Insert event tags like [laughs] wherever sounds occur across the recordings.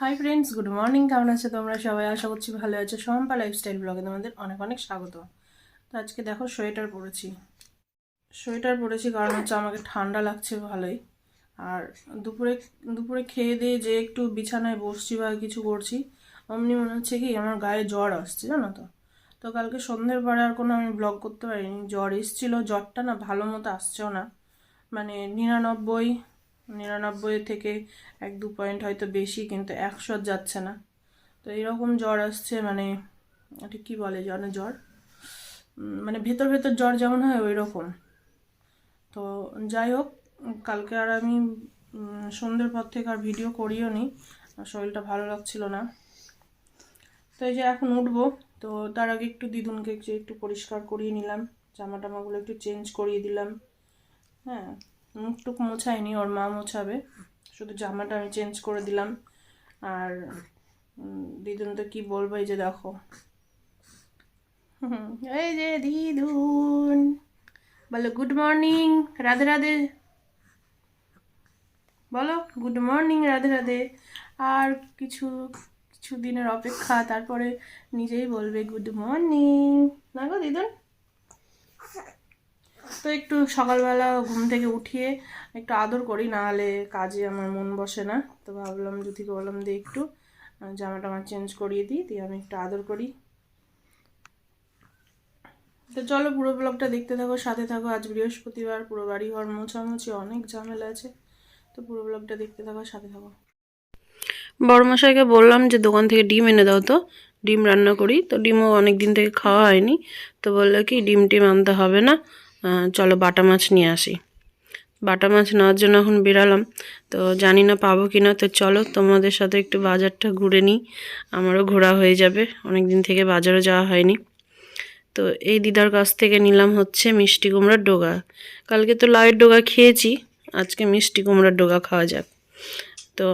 Hi friends good morning কেমন আছো তোমরা? সবাই আশা করছি ভালো আছো। সম্পা লাইফস্টাইল ব্লগে তোমাদের অনেক অনেক স্বাগত। তো আজকে দেখো সোয়েটার পরেছি। সোয়েটার পরেছি কারণ হচ্ছে আমাকে ঠান্ডা লাগছে ভালোই। আর দুপুরে দুপুরে খেয়ে দিয়ে যে একটু বিছানায় বসছি বা কিছু করছি, অমনি মনে হচ্ছে কি আমার গায়ে জ্বর আসছে, জানো তো? তো কালকে সন্ধ্যের পরে আর কোনো আমি ব্লগ করতে পারিনি। জ্বর এসেছিল, জ্বরটা না ভালো মতো আসছেও না। মানে নিরানব্বই নিরানব্বই থেকে এক দু পয়েন্ট হয়তো বেশি, কিন্তু একশো যাচ্ছে না। তো এরকম জ্বর আসছে মানে এটা কি বলে জানো জ্বর? মানে ভেতর ভেতর জ্বর যেমন হয় ওই রকম তো যাই হোক, কালকে আর আমি সন্ধ্যের পর থেকে আর ভিডিও করিও নি শরীরটা ভালো লাগছিল না। তো এই যে এখন উঠবো, তো তার আগে একটু দিদুনকে একটু পরিষ্কার করিয়ে নিলাম জামা টামাগুলো একটু চেঞ্জ করিয়ে দিলাম হ্যাঁ। মুখটুক মোছাইনি ওর মা মোছাবে। শুধু জামাটা আমি চেঞ্জ করে দিলাম। আর দিদুন তো কি বলব, এই যে দেখো। [laughs] এই যে দিদুন। বলো গুড মর্নিং রাধে রাধে। বলো গুড মর্নিং রাধে রাধে। আর কিছু কিছু দিনের অপেক্ষা, তারপরে নিজেই বলবে গুড মর্নিং না গো দিদুন? তো একটু সকালবেলা ঘুম থেকে উঠিয়ে একটু আদর করি না হলে কাজে আমার মন বসে না। তো ভাবলাম জ্যোতিকে বললাম দিয়ে একটু আহ, জামাটা আমার চেঞ্জ করিয়ে দিই দিয়ে আমি একটু আদর করি। তো চলো পুরো ব্লগটা দেখতে থাকো সাথে থাকো। আজ বৃহস্পতিবার পুরো বাড়ি ঘর মোছামুছি অনেক ঝামেলা আছে। তো পুরো ব্লগটা দেখতে থাকো সাথে থাকো। বড়মশাইকে বললাম যে দোকান থেকে ডিম এনে দাও তো। ডিম রান্না করি। তো ডিমও অনেক দিন থেকে খাওয়া হয়নি। তো বলল কি ডিম টিম আনতে হবে না। চলো বাটা মাছ নিয়ে আসি। বাটা মাছ নেওয়ার জন্য এখন বেরালাম। তো জানি না পাবো কি না তো চলো তোমাদের সাথে একটু বাজারটা ঘুরে নিই। আমারও ঘোরা হয়ে যাবে অনেক দিন থেকে বাজারও যাওয়া হয়নি। তো এই দিদার কাছ থেকে নিলাম হচ্ছে মিষ্টি কুমড়ার ডোগা। কালকে তো লাউয়ের ডোগা খেয়েছি, আজকে মিষ্টি কুমড়ার ডোগা খাওয়া যাক। তো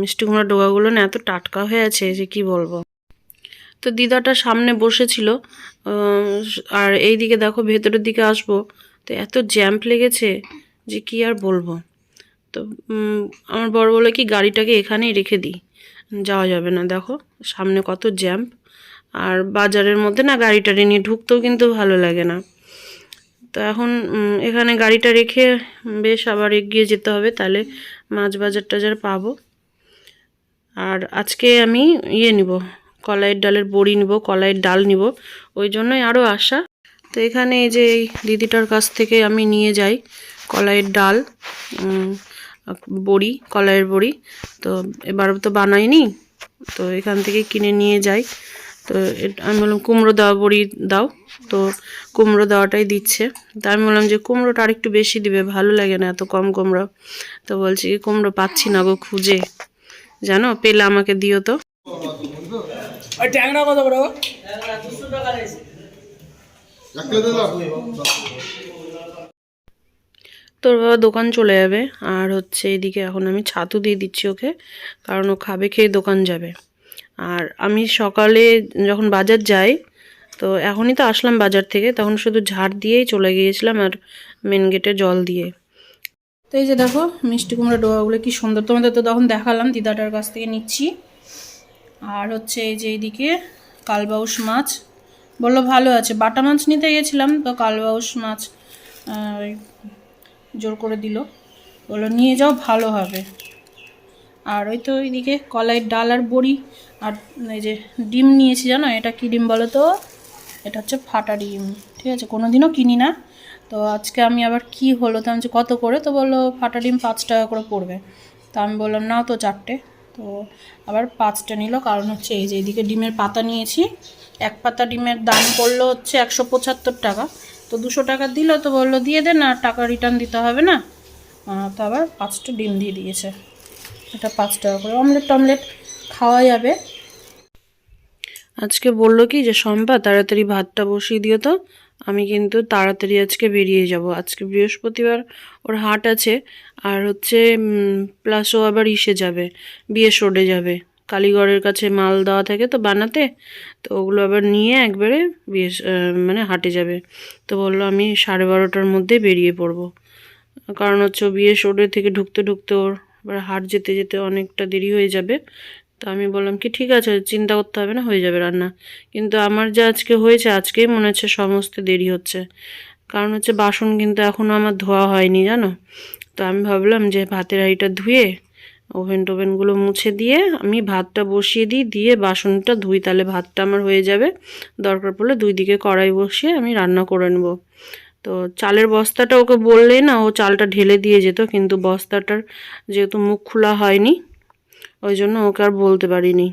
মিষ্টি কুমড়ার ডোগাগুলো না এত টাটকা হয়ে আছে যে কি বলব? তো দিদাটা সামনে বসেছিল আর এই দিকে দেখো ভেতরের দিকে আসব। তো এত জ্যাম্প লেগেছে যে কি আর বলব। তো আমার বড় বলে কি গাড়িটাকে এখানেই রেখে দিই, যাওয়া যাবে না। দেখো, সামনে কত জ্যাম্প। আর বাজারের মধ্যে না গাড়িটা নিয়ে ঢুকতেও কিন্তু ভালো লাগে না। তো এখন এখানে গাড়িটা রেখে বেশ আবার এগিয়ে যেতে হবে। তাহলে মাছ বাজার টাজার পাবো। আর আজকে আমি ইয়ে নিব। কলাইয়ের ডালের বড়ি নিব, কলাইয়ের ডাল নিব। ওই জন্যই আরও আশা। তো এখানে এই যে এই দিদিটার কাছ থেকে আমি নিয়ে যাই কলাইয়ের ডাল বড়ি, কলাইয়ের বড়ি। তো এবার তো বানাইনি, তো এখান থেকে কিনে নিয়ে যাই। তো আমি বললাম, কুমড়ো দেওয়া বড়ি দাও। তো কুমড়ো দেওয়াটাই দিচ্ছে। তা আমি বললাম যে, কুমড়োটা আরেকটু বেশি দিবে, ভালো লাগে না এত কম কুমড়ো। তো বলছি কি কুমড়ো পাচ্ছি না গো, খুঁজে। জানো, পেলে আমাকে দিও তো। ট্যাংরা কত বড়? তোর বাবা দোকান চলে যাবে, আর হচ্ছে এদিকে এখন আমি ছাতু দিয়ে দিচ্ছি ওকে, কারণ ও খাবে খেয়ে দোকান যাবে। আর আমি সকালে যখন বাজার যাই, তো এখনই তো আসলাম বাজার থেকে, তখন শুধু ঝাড় দিয়েই চলে গিয়েছিলাম আর মেন গেটে জল দিয়ে। তো এই যে দেখো, মিষ্টি কুমড়া ডোয়াগুলো কি সুন্দর। তোমাদের তো তখন দেখালাম, দিদাটার কাছ থেকে নিচ্ছি। আর হচ্ছে এই যে এইদিকে কালবাউস মাছ। বলল, ভালো আছে। বাটা মাছ নিতে গেছিলাম তো কালবাউস মাছ জোর করে দিল। বলল, নিয়ে যাও, ভালো হবে। আর ওই তো ওইদিকে কলাইয়ের ডাল আর বড়ি আর এই যে ডিম নিয়েছি, জানো? এটা কি ডিম বলো তো? এটা হচ্ছে ফাটা ডিম, ঠিক আছে? কোনো দিনও কিনি না। তো আজকে আমি আবার কি হলো তো আমি কত করে? তো বলল, ফাটা ডিম পাঁচ টাকা করে পড়বে। তো আমি বললাম না তো চারটে। তো আবার পাঁচটা নিল, কারণ হচ্ছে এই যে এইদিকে ডিমের পাতা নিয়েছি। এক পাতা ডিমের দাম পড়ল হচ্ছে একশো পঁচাত্তর টাকা। তো দুশো টাকা দিল, তো বলল দিয়ে দেন আর টাকা রিটার্ন দিতে হবে না। তো আবার পাঁচটা ডিম দিয়ে দিয়েছে। এটা পাঁচ টাকা করে। অমলেট টমলেট খাওয়া যাবে। আজকে বলল কি যে সম্পা তাড়াতাড়ি ভাতটা বসিয়ে দিও তো। আমি কিন্তু তাড়াতাড়ি আজকে বেরিয়ে যাব। আজকে বৃহস্পতিবার ওর হাট আছে, আর হচ্ছে প্লাস ও আবার ইসে যাবে, বিয়ে সরে যাবে। কালীগড়ের কাছে মাল দেওয়া থাকে তো বানাতে, তো ওগুলো আবার নিয়ে একবারে বিয়ে মানে হাটে যাবে। তো বলল আমি সাড়ে বারোটার মধ্যে বেরিয়ে পড়ব। কারণ হচ্ছে বিয়ে সরে থেকে ঢুকতে ঢুকতে ওর, এবার হাট যেতে যেতে অনেকটা দেরি হয়ে যাবে। তো আমি বললাম কি, ঠিক আছে, চিন্তা করতে হবে না, হয়ে যাবে রান্না। কিন্তু আমার যা আজকে হয়েছে, আজকেই মনে হচ্ছে সমস্ত দেরি হচ্ছে। কারণ হচ্ছে বাসন কিন্তু এখনও আমার ধোয়া হয়নি, জানো? তো আমি ভাবলাম যে ভাতের হাঁড়িটা ধুয়ে ওভেন টোভেনগুলো মুছে দিয়ে আমি ভাতটা বসিয়ে দিই, দিয়ে বাসনটা ধুই, তাহলে ভাতটা আমার হয়ে যাবে। দরকার পড়লে দুই দিকে কড়াই বসিয়ে আমি রান্না করে নেব। তো চালের বস্তাটা ওকে বললেই না, ও চালটা ঢেলে দিয়ে যেত, কিন্তু বস্তাটার যেহেতু মুখ খোলা হয়নি ওই জন্য ওকে আর বলতে পারিনি।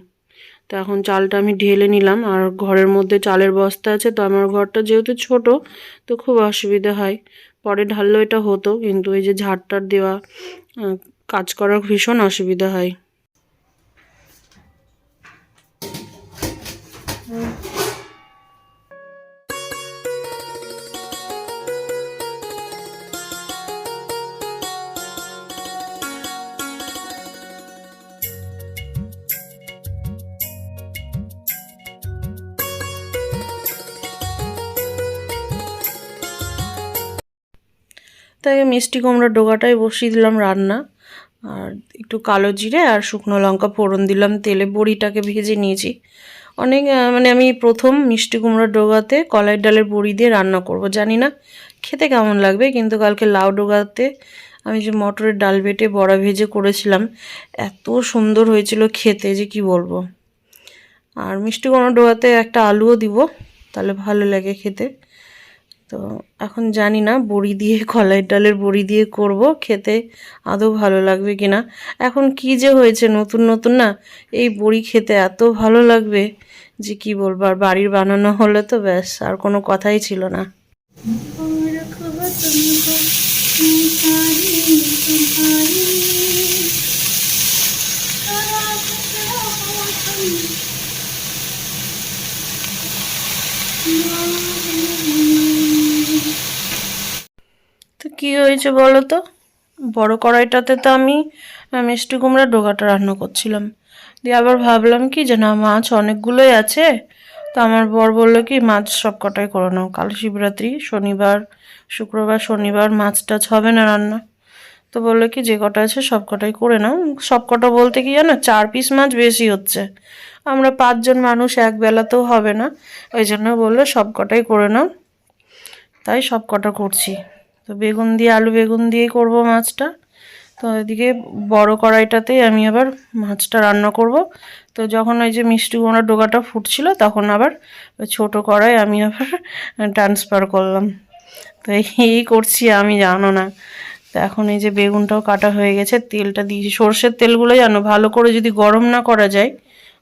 তো এখন চালটা আমি ঢেলে নিলাম, আর ঘরের মধ্যে চালের বস্তা আছে, তো আমার ঘরটা যেহেতু ছোট, তো খুব অসুবিধা হয়। পরে ঢাললেও এটা হতো, কিন্তু এই যে ঝাড়টার দেওয়া কাজ করার ভীষণ অসুবিধা হয়। তাই মিষ্টি কুমড়োর ডোগাটাই বসিয়ে দিলাম রান্না। আর একটু কালো জিরে আর শুকনো লঙ্কা ফোড়ন দিলাম, তেলে বড়িটাকে ভেজে নিয়েছি। অনেক মানে আমি প্রথম মিষ্টি কুমড়োর ডোগাতে কলাই ডালের বড়ি দিয়ে রান্না করব। জানি না খেতে কেমন লাগবে, কিন্তু কালকে লাউ ডোগাতে আমি যে মটরের ডাল বেটে বড়া ভেজে করেছিলাম, এত সুন্দর হয়েছিল খেতে, যে কি বলব। আর মিষ্টি কুমড়োর ডোগাতে একটা আলুও দিব, তাহলে ভালো লাগে খেতে। তো এখন জানি না, বড়ি দিয়ে, কলাই ডালের বড়ি দিয়ে করব, খেতে আদৌ ভালো লাগবে কি না এখন কি যে হয়েছে, নতুন নতুন না, এই বড়ি খেতে এত ভালো লাগবে যে কি বলব, আর বাড়ির বানানো হলে তো ব্যাস, আর কোনো কথাই ছিল না। কি হয়েছে বলো তো বড় কড়াইটাতে তো আমি মিষ্টি কুমড়ার ডোকাটা রান্না করছিলাম। দিয়ে আবার ভাবলাম কি যে না, মাছ অনেকগুলোই আছে। তো আমার বর বলল কি, মাছ সব কটাই করে নাও। কাল শিবরাত্রি, শনিবার, শুক্রবার, শনিবার মাছ টাছ হবে না রান্না। তো বলল কি, যে কটা আছে সব কটাই করে নাও। সব কটা বলতে কি জানো, চার পিস মাছ বেশি হচ্ছে। আমরা পাঁচজন মানুষ, এক বেলাতেও হবে না। ওই জন্য বলল সব কটাই করে নাও। তাই সব কটা করছি। তো বেগুন দিয়ে, আলু বেগুন দিয়েই করব মাছটা। তো এদিকে বড় কড়াইটাতেই আমি আবার মাছটা রান্না করব। তো যখন ওই যে মিষ্টি কুমড়ার ডোকাটা ফুটছিল, তখন আবার ছোটো কড়াই আমি আবার ট্রান্সফার করলাম। তো এই করছি আমি, জানো না। তো এখন এই যে বেগুনটাও কাটা হয়ে গেছে, তেলটা দিয়েছি। সর্ষের তেলগুলো জানো, ভালো করে যদি গরম না করা যায়,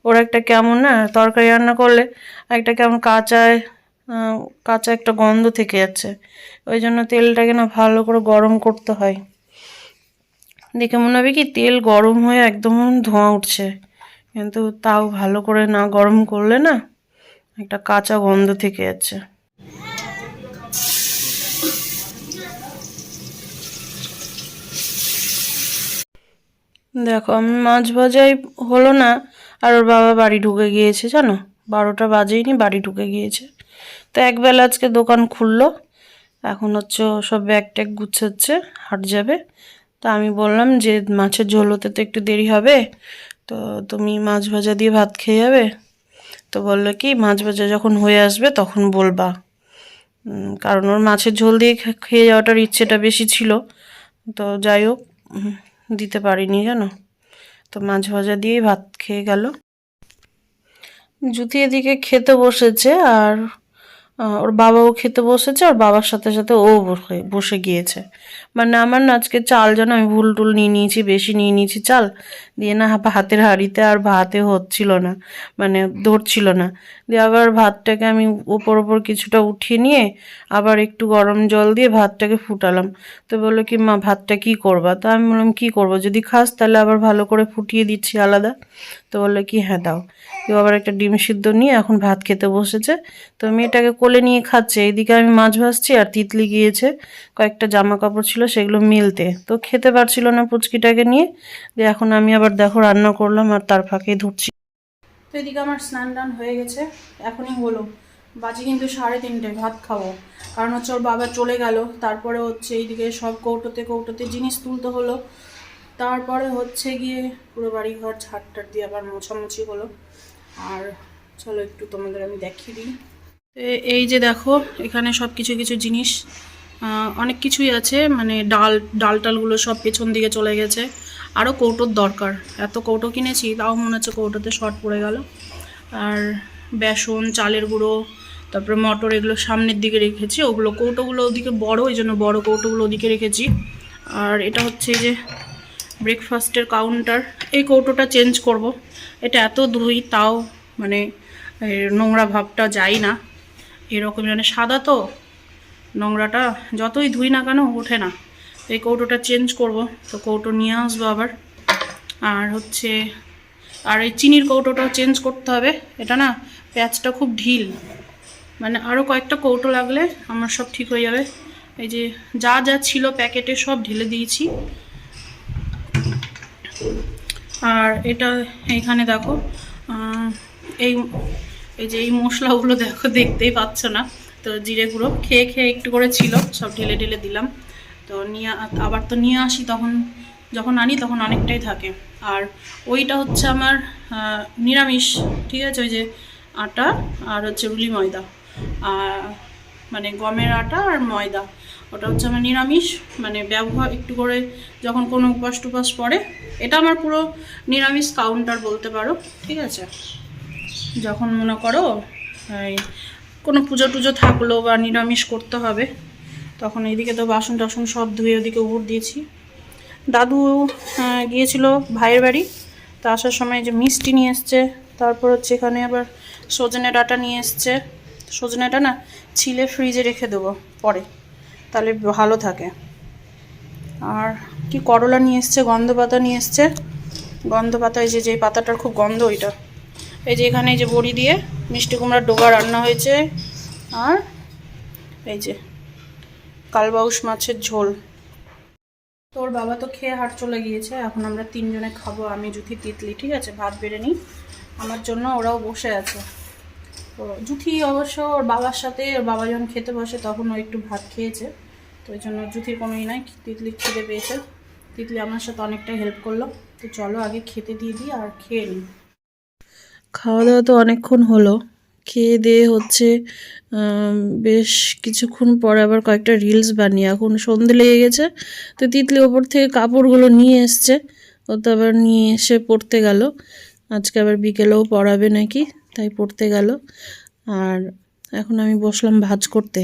ওর একটা কেমন না, তরকারি রান্না করলে একটা কেমন কাঁচায় কাঁচা একটা গন্ধ থেকে যাচ্ছে। ওই জন্য তেলটাকে না ভালো করে গরম করতে হয়। দেখে মনে হবে কি তেল গরম হয়ে একদম ধোঁয়া উঠছে। কিন্তু তাও ভালো করে না গরম করলে না একটা কাঁচা গন্ধ থেকে যাচ্ছে। দেখো, আমি মাছ ভাজাই হলো না, আর ওর বাবা বাড়ি ঢুকে গিয়েছে, জানো? বারোটা বাজেইনি বাড়ি ঢুকে গিয়েছে। তো একবেলা আজকে দোকান খুললো এখন হচ্ছে সব ব্যাগ ট্যাগ গুছাচ্ছে, হাট যাবে। তো আমি বললাম যে মাছের ঝোল হতে তো একটু দেরি হবে, তো তুমি মাছ ভাজা দিয়ে ভাত খেয়ে যাবে? তো বলল কি, মাছ ভাজা যখন হয়ে আসবে তখন বলবা। কারণ ওর মাছের ঝোল দিয়ে খেয়ে যাওয়াটার ইচ্ছেটা বেশি ছিল। তো যাই হোক দিতে পারিনি জানো? তো মাছ ভাজা দিয়েই ভাত খেয়ে গেল। জুতি এদিকে খেতে বসেছে আর ওর বাবাও খেতে বসেছে, ওর বাবার সাথে সাথে ও বসে বসে গিয়েছে। মানে আমার না আজকে চাল যেন আমি ভুল টুল নিয়ে নিয়েছি, বেশি নিয়ে নিয়েছি চাল, দিয়ে না ভাতের হাঁড়িতে আর ভাতে হচ্ছিল না মানে ধরছিল না। দিয়ে আবার ভাতটাকে আমি ওপর ওপর কিছুটা উঠিয়ে নিয়ে আবার একটু গরম জল দিয়ে ভাতটাকে ফুটালাম। তো বলল কি, মা, ভাতটা কি করবা? তো আমি বললাম, কি করব? যদি খাস তাহলে আবার ভালো করে ফুটিয়ে দিচ্ছি আলাদা। তো বলল কি হ্যাঁ দাও। কেউ আবার একটা ডিম সিদ্ধ নিয়ে এখন ভাত খেতে বসেছে। তো মেয়েটাকে কোলে নিয়ে খাচ্ছে। এইদিকে আমি মাছ ভাজছি আর তিতলি গিয়েছে। কয়েকটা জামা কাপড় ছিল, সেগুলো মিলতে। তো খেতে পারছিল না পুচকিটাকে নিয়ে। দিয়ে এখন আমি আবার দেখো রান্না করলাম আর তার ফাঁকে ধরছি। তো এদিকে আমার স্নান টান হয়ে গেছে। এখনই হলো। বাজে কিন্তু সাড়ে তিনটে, ভাত খাব। কারণ হচ্ছে ওর বাবা চলে গেল। তারপরে হচ্ছে এইদিকে সব কৌটোতে কৌটোতে জিনিস তুলতে হলো। তারপরে হচ্ছে গিয়ে পুরো বাড়িঘর ঝাড়টার দিয়ে আবার মোছামুছি হলো। আর চলো একটু তোমাদের আমি দেখিয়ে দিই। এই যে দেখো, এখানে সব কিছু কিছু জিনিস অনেক কিছুই আছে মানে ডাল ডাল টালগুলো সব পেছন দিকে চলে গেছে। আরও কৌটোর দরকার। এত কৌটো কিনেছি, তাও মনে হচ্ছে কৌটোতে শর্ট পড়ে গেল। আর বেসন, চালের গুঁড়ো, তারপরে মটর এগুলো সামনের দিকে রেখেছি। ওগুলো কৌটোগুলো ওদিকে বড়, ওই জন্য বড় কৌটোগুলো ওদিকে রেখেছি। আর এটা হচ্ছে যে ব্রেকফাস্টের কাউন্টার এই কৌটোটা চেঞ্জ করব। এটা এত ধুই, তাও মানে নোংরা ভাবটা যায় না। এরকম মানে সাদা তো, নোংরাটা যতই ধুই না কেন ওঠে না। এই কৌটোটা চেঞ্জ করব, তো কৌটো নিয়ে আসব আবার। আর হচ্ছে, আর এই চিনির কৌটোটাও চেঞ্জ করতে হবে। এটা না প্যাচটা খুব ঢিল। মানে আরও কয়েকটা কৌটো লাগলে আমার সব ঠিক হয়ে যাবে। এই যে যা যা ছিল প্যাকেটে সব ঢেলে দিয়েছি। আর এটা এইখানে দেখো এই এই যে এই মশলাগুলো দেখো, দেখতেই পাচ্ছ না। তো জিরে গুঁড়ো, খেয়ে খেয়ে একটু করে ছিল, সব ঢেলে ঢেলে দিলাম। তো নিয়ে আবার তো নিয়ে আসি তখন, যখন আনি তখন অনেকটাই থাকে। আর ওইটা হচ্ছে আমার নিরামিষ, ঠিক আছে? ওই যে আটা আর হচ্ছে রুলি ময়দা। আর মানে গমের আটা আর ময়দা। ওটা হচ্ছে আমার নিরামিষ মানে ব্যবহার একটু করে যখন কোনো উপাস টুপাস পড়ে এটা আমার পুরো নিরামিষ কাউন্টার বলতে পারো ঠিক আছে? যখন মনে করো এই কোনো পুজো টুজো থাকল বা নিরামিষ করতে হবে তখন এইদিকে তো বাসন টাসন সব ধুয়ে ওদিকে উপর দিয়েছি। দাদু আহ, গিয়েছিল ভাইয়ের বাড়ি তা আসার সময় যে মিষ্টি নিয়ে এসছে তারপর হচ্ছে এখানে আবার সজনে ডাটা নিয়ে এসছে। সজনেটা না ছিলে ফ্রিজে রেখে দেবো পরে। তাহলে ভালো থাকে। আর কি করলা নিয়ে এসছে গন্ধ পাতা নিয়ে এসছে। গন্ধ পাতা এই যে যে পাতাটার খুব গন্ধ ওইটা। এই যে এখানে, এই যে বড়ি দিয়ে মিষ্টি কুমড়ার ডোবা রান্না হয়েছে। আর এই যে কালবাউস মাছের ঝোল। তোর বাবা তো খেয়ে হাট চলে গিয়েছে, এখন আমরা তিনজনে খাব, আমি, জুথি, তিতলি, ঠিক আছে? ভাত বেড়ে নিই। আমার জন্য ওরাও বসে আছে। জুথি অবশ্য ওর বাবার সাথে, ওর বাবা যখন খেতে বসে তখন ও একটু ভাত খেয়েছে। তো ওই জন্য জুথির কোনো ই নাই, তিতলি খেতে পেয়েছে। তিতলি আমার সাথে অনেকটাই হেল্প করল। তো চলো আগে খেতে দিয়ে দিই আর খেয়ে নিই। খাওয়া দাওয়া তো অনেকক্ষণ হলো। খেয়ে দিয়ে হচ্ছে বেশ কিছুক্ষণ পরে আবার কয়েকটা রিলস বানিয়ে, এখন সন্ধে লেগে গেছে। তো তিতলি ওপর থেকে কাপড়গুলো নিয়ে এসছে। ও তো আবার নিয়ে এসে পড়তে গেল। আজকে আবার বিকেলেও পড়াবে নাকি? তাই পড়তে গেল। আর এখন আমি বসলাম ভাজ করতে।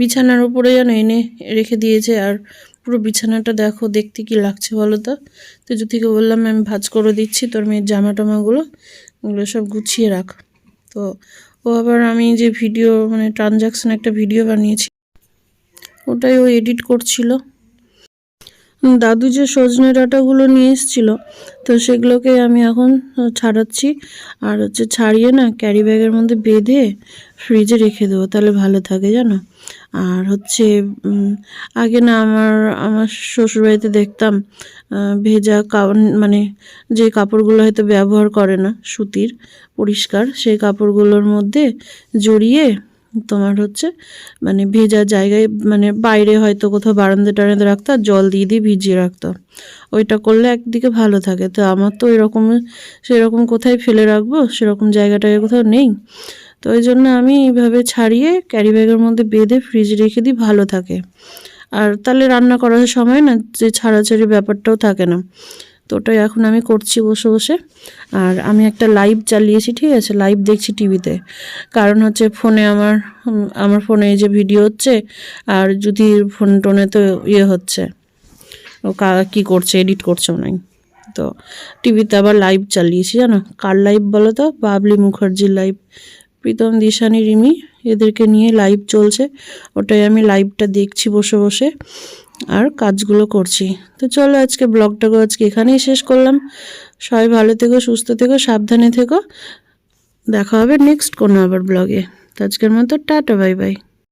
বিছানার উপরে যেন এনে রেখে দিয়েছে। আর পুরো বিছানাটা দেখো, দেখতে কি লাগছে বলো তো? তো জ্যোতিকে বললাম আমি ভাজ করে দিচ্ছি তোর মেয়ের জামা টামাগুলো ওগুলো সব গুছিয়ে রাখ। তো ও আবার আমি যে ভিডিও মানে ট্রানজাকশন একটা ভিডিও বানিয়েছি, ওটাই ও এডিট করছিল। দাদু যে সজনে ডাঁটাগুলো নিয়ে এসেছিল, তো সেগুলোকে আমি এখন ছাড়াচ্ছি। আর হচ্ছে ছাড়িয়ে না ক্যারি ব্যাগের মধ্যে বেঁধে ফ্রিজে রেখে দেবো, তাহলে ভালো থাকে জানো। আর হচ্ছে আগে না আমার আমার শ্বশুরবাড়িতে দেখতাম ভেজা মানে যে কাপড়গুলো হয়তো ব্যবহার করে না সুতির, পরিষ্কার, সেই কাপড়গুলোর মধ্যে জড়িয়ে তোমার হচ্ছে মানে ভেজা জায়গায় মানে বাইরে হয়তো কোথাও বারান্দা টারান্দা রাখতো আর জল দিয়ে দিয়ে ভিজিয়ে রাখতো। ওইটা করলে একদিকে ভালো থাকে। তো আমার তো এরকম, সেরকম কোথায় ফেলে রাখব? সেরকম জায়গাটায় কোথাও নেই। তো ওই জন্য আমি এইভাবে ছাড়িয়ে ক্যারি ব্যাগের মধ্যে বেঁধে ফ্রিজে রেখে দিই, ভালো থাকে। আর তাহলে রান্না করার সময় না, যে ছাড়াছাড়ি ব্যাপারটাও থাকে না। তো ওটাই এখন আমি করছি বসে বসে। আর আমি একটা লাইভ চালিয়েছি, ঠিক আছে? লাইভ দেখছি টিভিতে কারণ হচ্ছে ফোনে আমার আমার ফোনে এই যে ভিডিও হচ্ছে, আর যদি ফোন টোনে তো ইয়ে হচ্ছে, ও কা, কী করছে এডিট করছে নাই তো টিভিতে আবার লাইভ চালিয়েছি, জানো? কার লাইভ বলো তো? বাবলি মুখার্জির লাইভ প্রীতম দিশানি, রিমি, এদেরকে নিয়ে লাইভ চলছে। ওটাই আমি লাইভটা দেখছি বসে বসে। আর কাজগুলো করছি। তো চলো আজকে ব্লগটাকে আজকে এখানেই শেষ করলাম। সবাই ভালো থেকো, সুস্থ থেকো, সাবধানে থেকো। দেখা হবে নেক্সট কোনো আবার ব্লগে। তো আজকের মতো টাটা বাই বাই